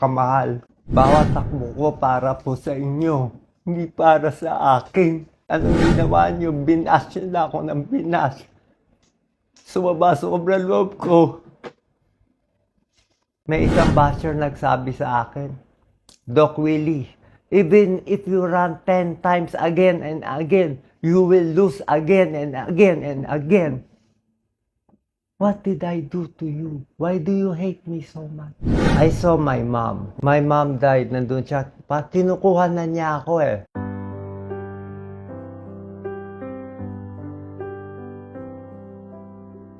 kamahal. Bawat takbo ko para po sa inyo, hindi para sa akin. Anong ginawa niyo? Binas niyo na ako ng binas. Sumaba sobra loob ko. May isang basher nagsabi sa akin, Doc Willie, even if you run 10 times again and again, you will lose again and again and again. What did I do to you? Why do you hate me so much? I saw my mom. My mom died. Nandun siya. Pa, kinukuha na niya ako eh.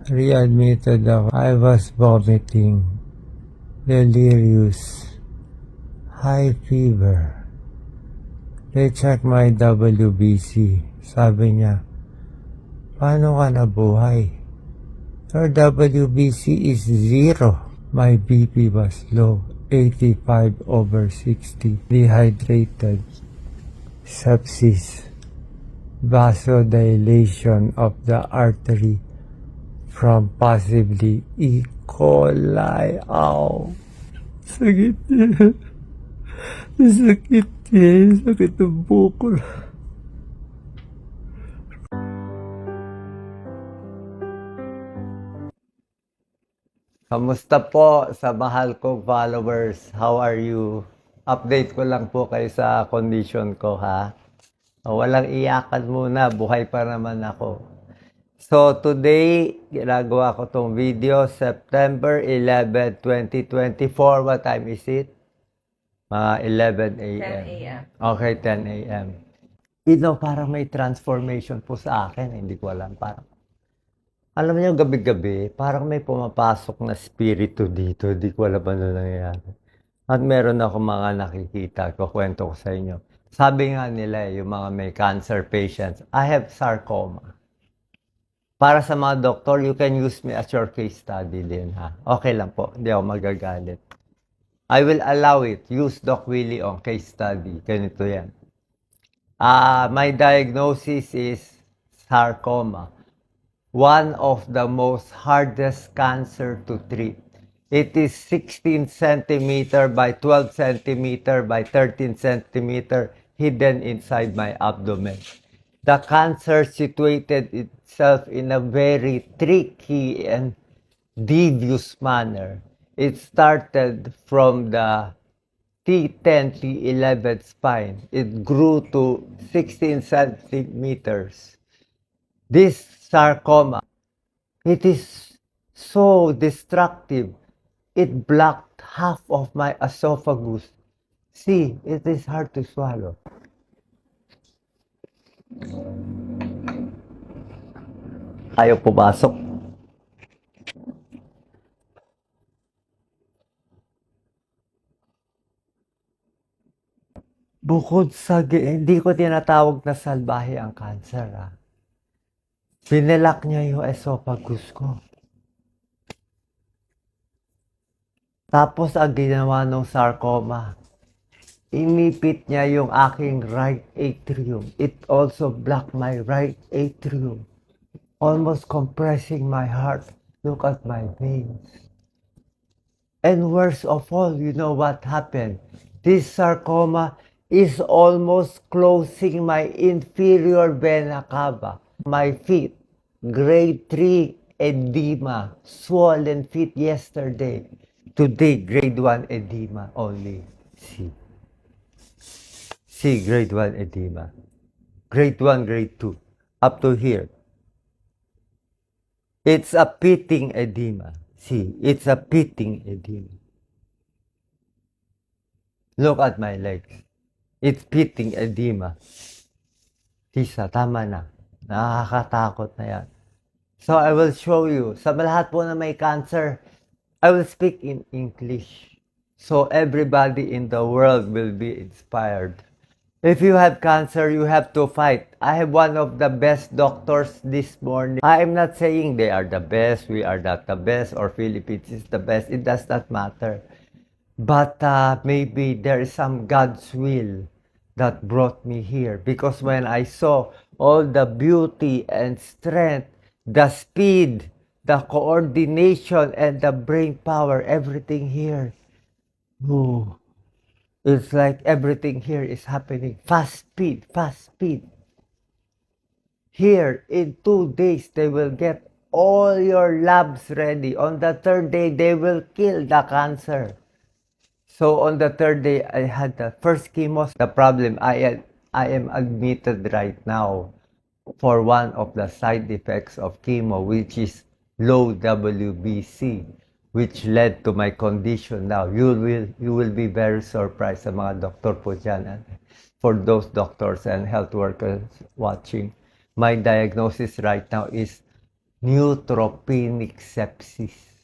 readmitted ako. I was vomiting, delirious, high fever. They checked my WBC. Sabi niya, paano ka nabuhay? Your WBC is zero. My BP was low, 85 over 60, dehydrated, sepsis, vasodilation of the artery, from possibly E. coli. Ow. Sakit. Sakit. Sakit ng buko. Kamusta po sa mahal kong followers? How are you? Update ko lang po kayo sa condition ko ha. O, Walang iyakan muna, buhay pa naman ako. So today, ginagawa ko tong video, September 11, 2024. What time is it? Mga 11 a.m. 10 a.m. Okay, 10 a.m. You know, parang may transformation po sa akin. Hindi ko alam. Parang, alam niyo, gabi-gabi, parang may pumapasok na spirito dito. Hindi ko alam ano nangyayari. At meron ako mga nakikita. Kukwento ko sa inyo. Sabi nga nila, eh, yung mga may cancer patients, I have sarcoma. Para sa mga doktor, you can use me as your case study din, ha? Okay lang po. Hindi ako magagalit. I will allow it. Use Doc Willie on case study. Ganito yan. Ah, my diagnosis is sarcoma. One of the most hardest cancer to treat. It is 16 centimeter by 12 centimeter by 13 centimeter hidden inside my abdomen. The cancer situated itself in a very tricky and devious manner. It started from the T10, T11 spine. It grew to 16 centimeters. This sarcoma, it is so destructive. It blocked half of my esophagus. See, it is hard to swallow. Ayaw pumasok. Bukod sa, hindi ko tinatawag na salbahe ang cancer, ah. Pinilak niya yung esophagus ko. Tapos ang ginawa ng sarcoma, inipit niya yung aking right atrium. It also blocked my right atrium, almost compressing my heart. Look at my veins. And worst of all, you know what happened? This sarcoma is almost closing my inferior vena cava. My feet, grade 3 edema, swollen feet yesterday. Today, grade 1 edema only. See. See, grade 1 edema. Grade 1, grade 2. Up to here. It's a pitting edema. See, it's a pitting edema. Look at my legs. It's pitting edema. Tisa, tama na. Nakakatakot na yan. So I will show you. Sa lahat po na may cancer, I will speak in English. So everybody in the world will be inspired. If you have cancer, you have to fight. I have one of the best doctors this morning. I am not saying they are the best, we are not the best, or Philippines is the best. It does not matter. But uh, maybe there is some God's will that brought me here. Because when I saw all the beauty and strength, the speed, the coordination, and the brain power, everything here, Ooh. It's like everything here is happening fast speed, fast speed. Here, in two days, they will get all your labs ready. On the third day, they will kill the cancer. So on the third day, I had the first chemo. The problem, I, I am admitted right now for one of the side effects of chemo, which is low WBC, which led to my condition now. You will, you will be very surprised sa mga doktor po dyan. For those doctors and health workers watching, my diagnosis right now is neutropenic sepsis.